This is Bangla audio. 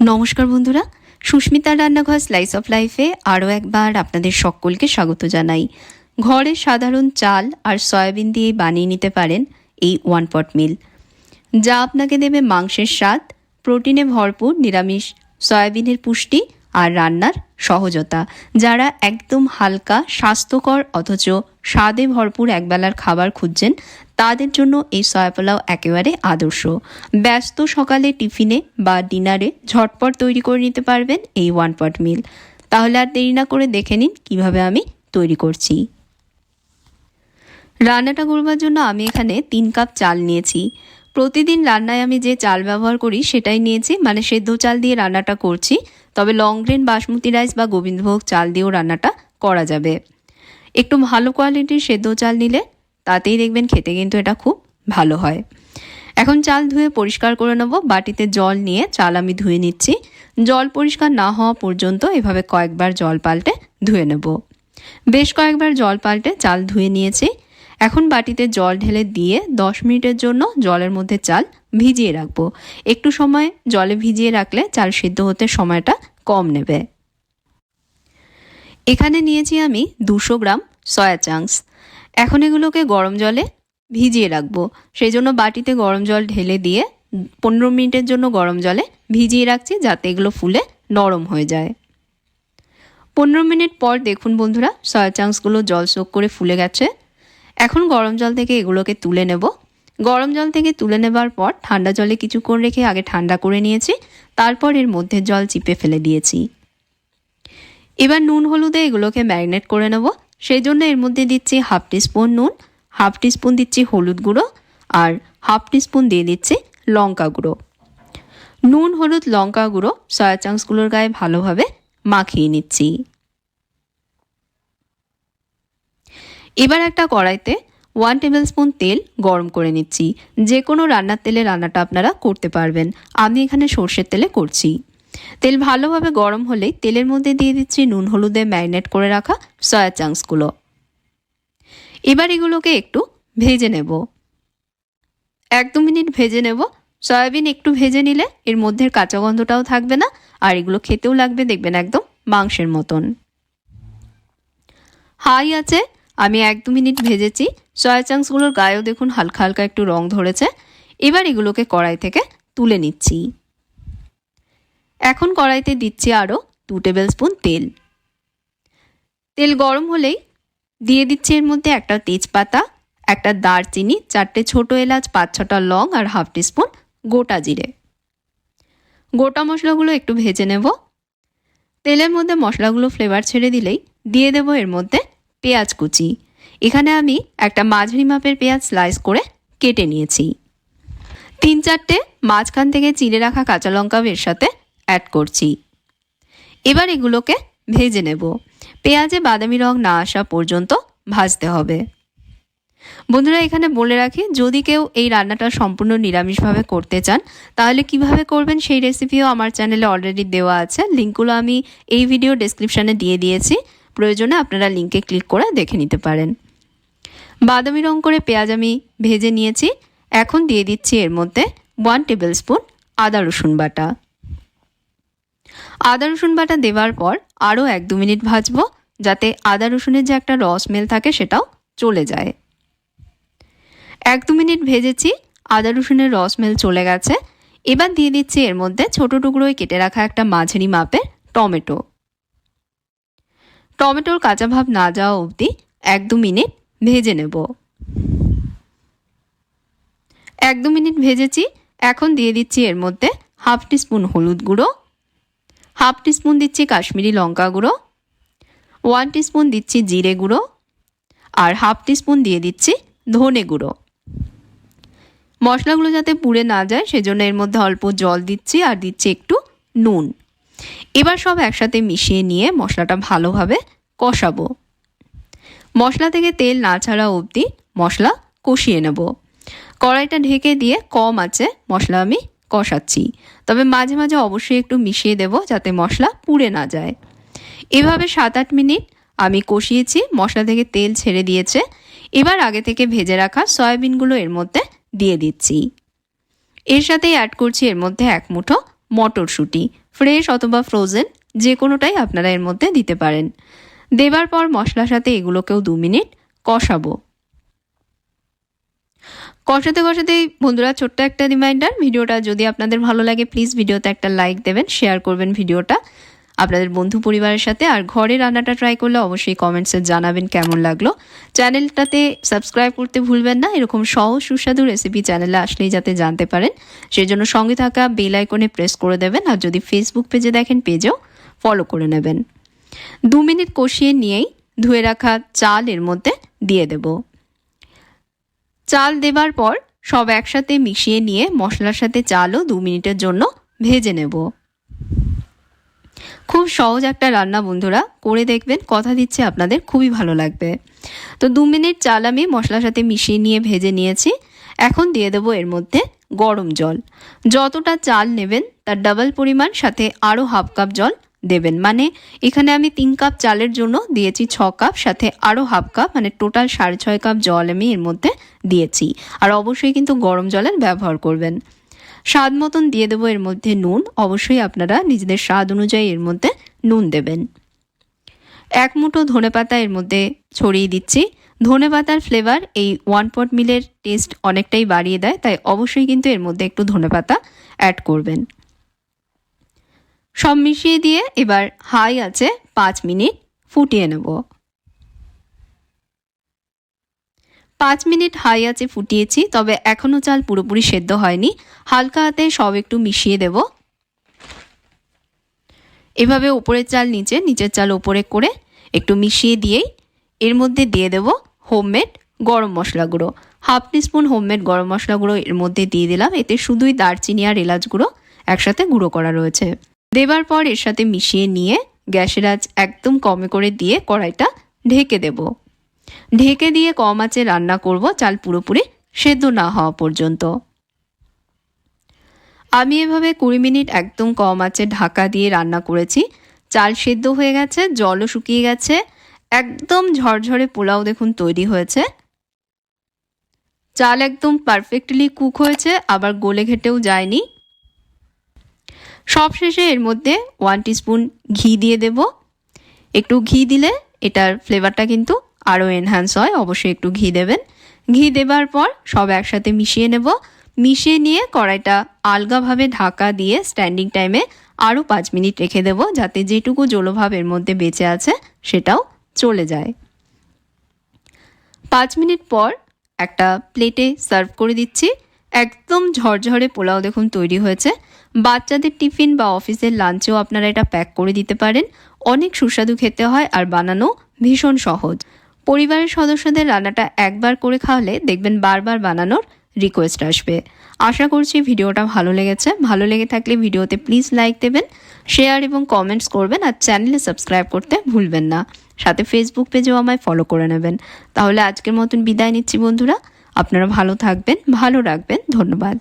নমস্কার বন্ধুরা। সুস্মিতার রান্নাঘর স্লাইস অফ লাইফে আরও একবার আপনাদের সকলকে স্বাগত জানাই। ঘরে সাধারণ চাল আর সয়াবিন দিয়ে বানিয়ে নিতে পারেন এই ওয়ান পট মিল যা আপনাকে দেবে মাংসের স্বাদ, প্রোটিনে ভরপুর নিরামিষ সয়াবিনের পুষ্টি আর রান্নার সহজতা। যারা একদম হালকা, স্বাস্থ্যকর, অথচ স্বাদে ভরপুর একবেলার খাবার খুঁজছেন তাদের জন্য এই সয়া পোলাও একেবারে আদর্শ। ব্যস্ত সকালে টিফিনে বা ডিনারে ঝটপট তৈরি করে নিতে পারবেন এই ওয়ান পট মিল তাহলে আর দেরি না করে দেখে নিন কীভাবে আমি তৈরি করছি। রান্নাটা করবার জন্য আমি এখানে তিন কাপ চাল নিয়েছি। প্রতিদিন রান্নায় আমি যে চাল ব্যবহার করি সেটাই নিয়েছি মানে সেদ্ধ চাল দিয়ে রান্নাটা করছি, তবে লং গ্রেন বাসমতি রাইস বা গোবিন্দভোগ চাল দিয়েও রান্নাটা করা যাবে। একটু ভালো কোয়ালিটির সেদ্ধ চাল নিলে তাতেই দেখবেন খেতে কিন্তু এটা খুব ভালো হয়। এখন চাল ধুয়ে পরিষ্কার করে নেব। বাটিতে জল নিয়ে চাল আমি ধুয়ে নিচ্ছি। জল পরিষ্কার না হওয়া পর্যন্ত এভাবে কয়েকবার জল পাল্টে ধুয়ে নেব। বেশ কয়েকবার জল পাল্টে চাল ধুয়ে নিয়েছি। এখন বাটিতে জল ঢেলে দিয়ে দশ মিনিটের জন্য জলের মধ্যে চাল ভিজিয়ে রাখব। একটু সময় জলে ভিজিয়ে রাখলে চাল সিদ্ধ হতে সময়টা কম নেবে। এখানে নিয়েছি আমি দুশো গ্রাম সয়া চাংস। এখন এগুলোকে গরম জলে ভিজিয়ে রাখব। সেই জন্য বাটিতে গরম জল ঢেলে দিয়ে পনেরো মিনিটের জন্য গরম জলে ভিজিয়ে রাখছি যাতে এগুলো ফুলে নরম হয়ে যায়। পনেরো মিনিট পর দেখুন বন্ধুরা, সয়া চাংসগুলো জল সোক করে ফুলে গেছে। এখন গরম জল থেকে এগুলোকে তুলে নেব। গরম জল থেকে তুলে নেবার পর ঠান্ডা জলে কিছুক্ষণ রেখে আগে ঠান্ডা করে নিয়েছি, তারপর এর মধ্যে জল চিপে ফেলে দিয়েছি। এবার নুন হলুদে এগুলোকে ম্যারিনেট করে নেব। সেই জন্য এর মধ্যে দিচ্ছি হাফ টিস্পুন নুন, হাফ টিস্পুন দিচ্ছি হলুদ গুঁড়ো আর হাফ টিস্পুন দিয়ে দিচ্ছি লঙ্কা গুঁড়ো। নুন, হলুদ, লঙ্কা গুঁড়ো সয়া চাংসগুলোর গায়ে ভালোভাবে মাখিয়ে নিচ্ছি। এবার একটা কড়াইতে ওয়ান টেবিল স্পুন তেল গরম করে নিচ্ছি। যে কোনো রান্নার তেলে রান্নাটা আপনারা করতে পারবেন। আমি এখানে সর্ষের তেলে করছি। তেল ভালোভাবে গরম হলেই তেলের মধ্যে দিয়ে দিচ্ছি নুন, হলুদে ম্যারিনেট করে রাখা সয়া চাংসগুলো। এবার এগুলোকে একটু ভেজে নেব। এক দু মিনিট ভেজে নেব। সয়াবিন একটু ভেজে নিলে এর মধ্যে কাঁচা গন্ধটাও থাকবে না, আর এগুলো খেতেও লাগবে, দেখবেন একদম মাংসের মতন। হাই আছে, আমি এক দু মিনিট ভেজেছি। সয়া চাংসগুলোর গায়েও দেখুন হালকা হালকা একটু রং ধরেছে। এবার এগুলোকে কড়াই থেকে তুলে নিচ্ছি। এখন কড়াইতে দিচ্ছি আরও দু টেবিল স্পুন তেল। তেল গরম হলেই দিয়ে দিচ্ছি এর মধ্যে একটা তেজপাতা, একটা দারচিনি, চারটে ছোট এলাচ, পাঁচ ছটা লং আর হাফ টিস্পুন গোটা জিরে। গোটা মশলাগুলো একটু ভেজে নেব। তেলের মধ্যে মশলাগুলো ফ্লেভার ছেড়ে দিলেই দিয়ে দেবো এর মধ্যে পেঁয়াজ কুচি। এখানে আমি একটা মাঝারি মাপের পেঁয়াজ স্লাইস করে কেটে নিয়েছি। তিন চারটে মাঝখান থেকে চিড়ে রাখা কাঁচা লঙ্কাও এর সাথে অ্যাড করছি। এবার এগুলোকে ভেজে নেব। পেঁয়াজে বাদামি রং না আসা পর্যন্ত ভাজতে হবে। বন্ধুরা, এখানে বলে রাখি, যদি কেউ এই রান্নাটা সম্পূর্ণ নিরামিষভাবে করতে চান, তাহলে কীভাবে করবেন সেই রেসিপিও আমার চ্যানেলে অলরেডি দেওয়া আছে। লিঙ্কগুলো আমি এই ভিডিও ডেসক্রিপশানে দিয়ে দিয়েছি। প্রয়োজনে আপনারা লিঙ্কে ক্লিক করে দেখে নিতে পারেন। বাদামি রং করে পেঁয়াজ আমি ভেজে নিয়েছি। এখন দিয়ে দিচ্ছি এর মধ্যে ওয়ান টেবিল স্পুন আদা রসুন বাটা। আদা, রসুন বাটা দেওয়ার পর আরও এক দু মিনিট ভাজবো, যাতে আদা, রসুনের যে একটা রস মেল থাকে সেটাও চলে যায়। এক দু মিনিট ভেজেছি, আদা, রসুনের রস মেল চলে গেছে। এবার দিয়ে দিচ্ছি এর মধ্যে ছোটো টুকরোয় কেটে রাখা একটা মাঝারি মাপের টমেটো। টমেটোর কাঁচা ভাব না যাওয়া অবধি এক দু মিনিট ভেজে নেব। এক দু মিনিট ভেজেছি, এখন দিয়ে দিচ্ছি এর মধ্যে হাফ টিস্পুন হলুদ গুঁড়ো হাফ টিস্পুন দিচ্ছি কাশ্মীরি লঙ্কা গুঁড়ো, ওয়ান টিস্পুন দিচ্ছি জিরে গুঁড়ো, আর হাফ টিস্পুন দিয়ে দিচ্ছি ধনে গুঁড়ো। মশলাগুলো যাতে পুড়ে না যায়, সেজন্য এর মধ্যে অল্প জল দিচ্ছি আর দিচ্ছি একটু নুন। এবার সব একসাথে মিশিয়ে নিয়ে মশলাটা ভালোভাবে কষাবো। মশলা থেকে তেল না ছাড়া অবধি মশলা কষিয়ে নেব। কড়াইটা ঢেকে দিয়ে কম আছে মশলা আমি কষাচ্ছি। তবে মাঝে মাঝে অবশ্যই একটু মিশিয়ে দেব যাতে মশলা পুড়ে না যায়। এভাবে সাত আট মিনিট আমি কষিয়েছি, মশলা থেকে তেল ছেড়ে দিয়েছে। এবার আগে থেকে ভেজে রাখা সয়াবিনগুলো এর মধ্যে দিয়ে দিচ্ছি। এর সাথে অ্যাড করছি এর মধ্যে এক মুঠো মটরশুঁটি ফ্রেশ অথবা ফ্রোজেন যে কোনোটাই আপনারা এর মধ্যে দিতে পারেন। দেবার পর মশলার সাথে এগুলোকেও দু মিনিট কষাবো। কষাতে কষাতেই বন্ধুরা, ছোট্ট একটা রিমাইন্ডার ভিডিওটা যদি আপনাদের ভালো লাগে প্লিজ ভিডিওতে একটা লাইক দেবেন শেয়ার করবেন ভিডিওটা। আপনাদের বন্ধু পরিবারের সাথে আর ঘরে রান্নাটা ট্রাই করলে অবশ্যই কমেন্টসে জানাবেন কেমন লাগল। চ্যানেলটাতে সাবস্ক্রাইব করতে ভুলবেন না, এরকম সহজ সুস্বাদু রেসিপি চ্যানেলে আসলেই যাতে জানতে পারেন। সেই জন্য সঙ্গে থাকা বেল আইকনে প্রেস করে দেবেন, আর যদি ফেসবুক পেজে দেখেন পেজেও ফলো করে নেবেন। দু মিনিট কষিয়ে নিয়েই ধুয়ে রাখা চাল এর মধ্যে দিয়ে দেব। চাল দেবার পর সব একসাথে মিশিয়ে নিয়ে মশলার সাথে চালও দু মিনিটের জন্য ভেজে নেব। খুব সহজ একটা রান্না বন্ধুরা, করে দেখবেন, কথা দিচ্ছে আপনাদের, খুবই ভালো লাগবে। তো দু মিনিট চাল আমি মশলার সাথে মিশিয়ে নিয়ে ভেজে নিয়েছি। এখন দিয়ে দেবো এর মধ্যে গরম জল। যতটা চাল নেবেন, তার ডাবল পরিমাণ, সাথে আরও হাফ কাপ জল দেবেন। মানে এখানে আমি তিন কাপ চালের জন্য দিয়েছি ছ কাপ, সাথে আরও হাফ কাপ মানে টোটাল সাড়ে ছয় কাপ জল আমি এর মধ্যে দিয়েছি। আর অবশ্যই কিন্তু গরম জলের ব্যবহার করবেন। স্বাদ মতন দিয়ে দেবো এর মধ্যে নুন। অবশ্যই আপনারা নিজেদের স্বাদ অনুযায়ী এর মধ্যে নুন দেবেন। এক মুঠো ধনে পাতা এর মধ্যে ছড়িয়ে দিচ্ছি। ধনে পাতার ফ্লেভার এই ওয়ান পট মিলের টেস্ট অনেকটাই বাড়িয়ে দেয়, তাই অবশ্যই কিন্তু এর মধ্যে একটু ধনে পাতা অ্যাড করবেন। সব মিশিয়ে দিয়ে এবার হাই আছে পাঁচ মিনিট ফুটিয়ে নেব। পাঁচ মিনিট হাই আছে ফুটিয়েছি, তবে এখনও চাল পুরোপুরি সেদ্ধ হয়নি। হালকা হাতে সব একটু মিশিয়ে দেব। এভাবে উপরের চাল নিচে, নিচের চাল ওপরে করে একটু মিশিয়ে দিয়েই এর মধ্যে দিয়ে দেব হোমমেড গরম মশলা গুঁড়ো। হাফ টিস্পুন হোমমেড গরম মশলা গুঁড়ো এর মধ্যে দিয়ে দিলাম, এতে শুধুই দারচিনি আর এলাচ গুঁড়ো একসাথে গুঁড়ো করা রয়েছে। দেবার পর এর সাথে মিশিয়ে নিয়ে গ্যাসের আঁচ একদম কমে করে দিয়ে কড়াইটা ঢেকে দেব। ঢেকে দিয়ে কম আঁচে রান্না করব, চাল পুরোপুরি সেদ্ধ না হওয়া পর্যন্ত। আমি এভাবে কুড়ি মিনিট একদম কম আঁচে ঢাকা দিয়ে রান্না করেছি। চাল সেদ্ধ হয়ে গেছে, জলও শুকিয়ে গেছে, একদম ঝরঝরে পোলাও দেখুন তৈরি হয়েছে। চাল একদম পারফেক্টলি কুক হয়েছে, আবার গোলে ঘেটেও যায়নি। সবশেষে এর মধ্যে ওয়ান টিস্পুন ঘি দিয়ে দেব। একটু ঘি দিলে এটার ফ্লেভারটা কিন্তু আরও এনহ্যান্স হয়, অবশ্যই একটু ঘি দেবেন। ঘি দেবার পর সব একসাথে মিশিয়ে নেব। মিশিয়ে নিয়ে কড়াইটা আলগাভাবে ঢাকা দিয়ে স্ট্যান্ডিং টাইমে আরও পাঁচ মিনিট রেখে দেব, যাতে যেটুকু জলভাব এর মধ্যে বেঁচে আছে সেটাও চলে যায়। পাঁচ মিনিট পর একটা প্লেটে সার্ভ করে দিচ্ছি। একদম ঝরঝরে পোলাও দেখুন তৈরি হয়েছে। বাচ্চাদের টিফিন বা অফিসের লাঞ্চেও আপনারা এটা প্যাক করে দিতে পারেন। অনেক সুস্বাদু খেতে হয় আর বানানো ভীষণ সহজ। পরিবারের সদস্যদের রান্নাটা একবার করে খাওয়ালে দেখবেন বারবার বানানোর রিকোয়েস্ট আসবে। আশা করছি ভিডিওটা ভালো লেগেছে। ভালো লেগে থাকলে ভিডিওতে প্লিজ লাইক দেবেন শেয়ার এবং কমেন্টস করবেন আর চ্যানেলে সাবস্ক্রাইব করতে ভুলবেন না। সাথে ফেসবুক পেজেও আমায় ফলো করে নেবেন। তাহলে আজকের মতন বিদায় নিচ্ছি বন্ধুরা। আপনারা ভালো থাকবেন ভালো রাখবেন ধন্যবাদ।